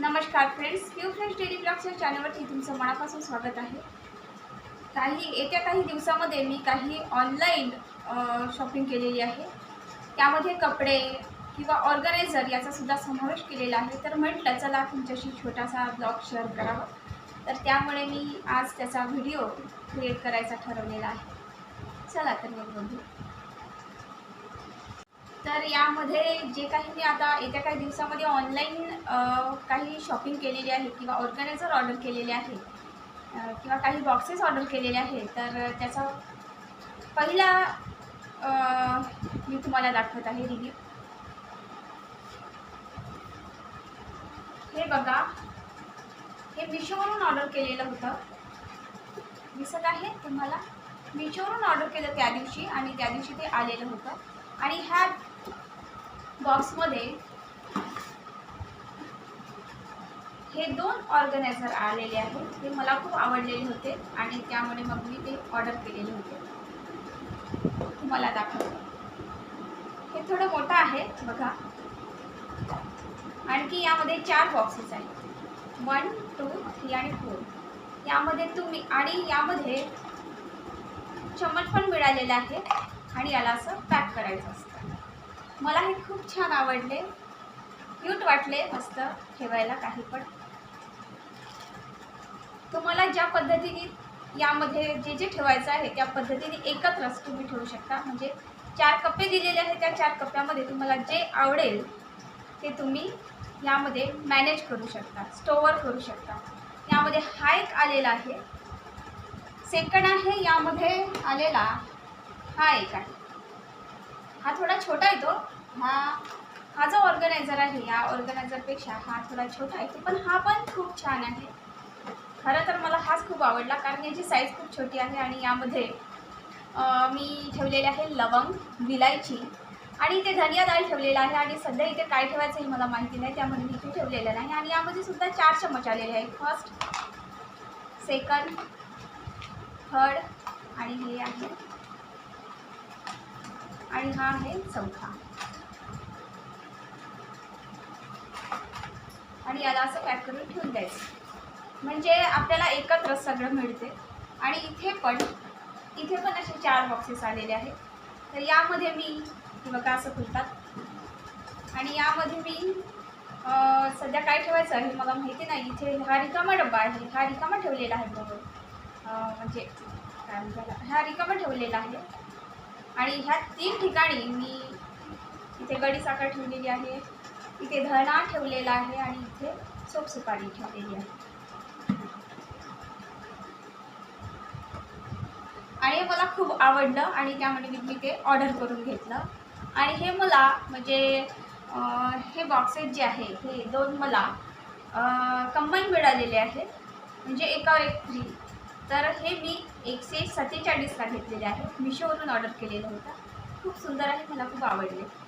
नमस्कार friends Q friends daily blogs या चॅनलवरती तुमचं मनापासून स्वागत आहे. काही येत्या काही दिवसामध्ये मी काही ऑनलाईन शॉपिंग केलेली आहे. त्यामध्ये कपडे किंवा ऑर्गनायझर याचासुद्धा समावेश केलेला आहे. तर म्हटलं चला तुमच्याशी छोटासा ब्लॉग शेअर करावा. तर त्यामुळे मी आज त्याचा व्हिडिओ क्रिएट करायचा ठरवलेला आहे. चला तर मग बघू. तर यामध्ये जे काही मी आता येत्या काही दिवसामध्ये ऑनलाईन काही शॉपिंग केलेली आहे किंवा ऑर्गनायझर ऑर्डर केलेले आहे किंवा काही बॉक्सेस ऑर्डर केलेले आहे तर त्याचा पहिला मी तुम्हाला दाखवत आहे रिव्ह्यू हे बघा. हे मिशोवरून ऑर्डर केलेलं होतं. दिसत आहे तुम्हाला? मिशोवरून ऑर्डर केलं त्या दिवशी आणि त्या दिवशी ते आलेलं होतं. आणि ह्या बॉक्समध्ये हे दोन ऑर्गनायझर आलेले आहेत. हे मला खूप आवडलेले होते आणि त्यामुळे मग मी ते ऑर्डर केलेले होते. तुम्हाला दाखवतो. हे थोडं मोठं आहे बघा. आणखी यामध्ये चार बॉक्सेस आहेत. वन टू थ्री आणि फोर यामध्ये तुम्ही आणि यामध्ये चम्मच पण मिळालेलं आहे आणि याला असं पॅक करायचं असतं. मला हे खूप छान आवडले. क्यूट वाटले मस्त ठेवायला काही पण. तुम्हाला ज्या पद्धतीने यामध्ये जे जे ठेवायचं आहे त्या पद्धतीने एकत्रच तुम्ही ठेवू शकता. म्हणजे चार कप्पे दिलेले आहेत त्या चार कप्प्यामध्ये तुम्हाला जे आवडेल ते तुम्ही यामध्ये मॅनेज करू शकता स्टोअर करू शकता. यामध्ये हा एक आलेला आहे. सेकंड आहे यामध्ये आलेला हा एक आहे. हा थोडा छोटा येतो हा हा जो ऑर्गनायझर आहे या ऑर्गनायझरपेक्षा हा थोडा छोटा आहे पण हा पण खूप छान आहे. खरं तर मला हाच खूप आवडला कारण याची साईज खूप छोटी आहे आणि यामध्ये मी ठेवलेले आहे लवंग विलायची आणि इथे धनिया डाळ ठेवलेला आहे आणि सध्या इथे काय ठेवायचं हे मला माहिती नाही त्यामध्ये मी इथे ठेवलेलं नाही आणि यामध्ये सुद्धा चार चमच आलेले आहेत. फर्स्ट सेकंड थर्ड आणि हे आहे. आणि हा आहे चौथा. आणि याला असं पॅक करून ठेवून द्यायचं. म्हणजे आपल्याला एकत्र सगळं मिळते. आणि इथे पण इथे पण असे चार बॉक्सेस आलेले आहेत. तर यामध्ये मी बघा असं खुलतात आणि यामध्ये मी सध्या काय ठेवायचं आहे मला माहिती नाही. इथे हा रिकामा डब्बा आहे. हा रिकामा ठेवलेला आहे बरोबर म्हणजे काय म्हणतात हा रिकामा ठेवलेला आहे. आणि ह्या तीन ठिकाणी मी इथे गडीसाखर ठेवलेली आहे इथे धणा ठेवलेला आहे आणि इथे सोपसुपारी ठेवलेली आहे. आणि हे मला खूप आवडलं आणि त्यामुळे मी मी ते ऑर्डर करून घेतलं. आणि हे मला म्हणजे हे बॉक्सेस जे आहे हे दोन मला कंबाईन मिळालेले आहेत. म्हणजे एकावर एक फ्री तर हे मी एकशे सत्तेचाळीसला घेतलेले आहे. मिशोवरून ऑर्डर केलेलं होतं. खूप सुंदर आहे मला खूप आवडले.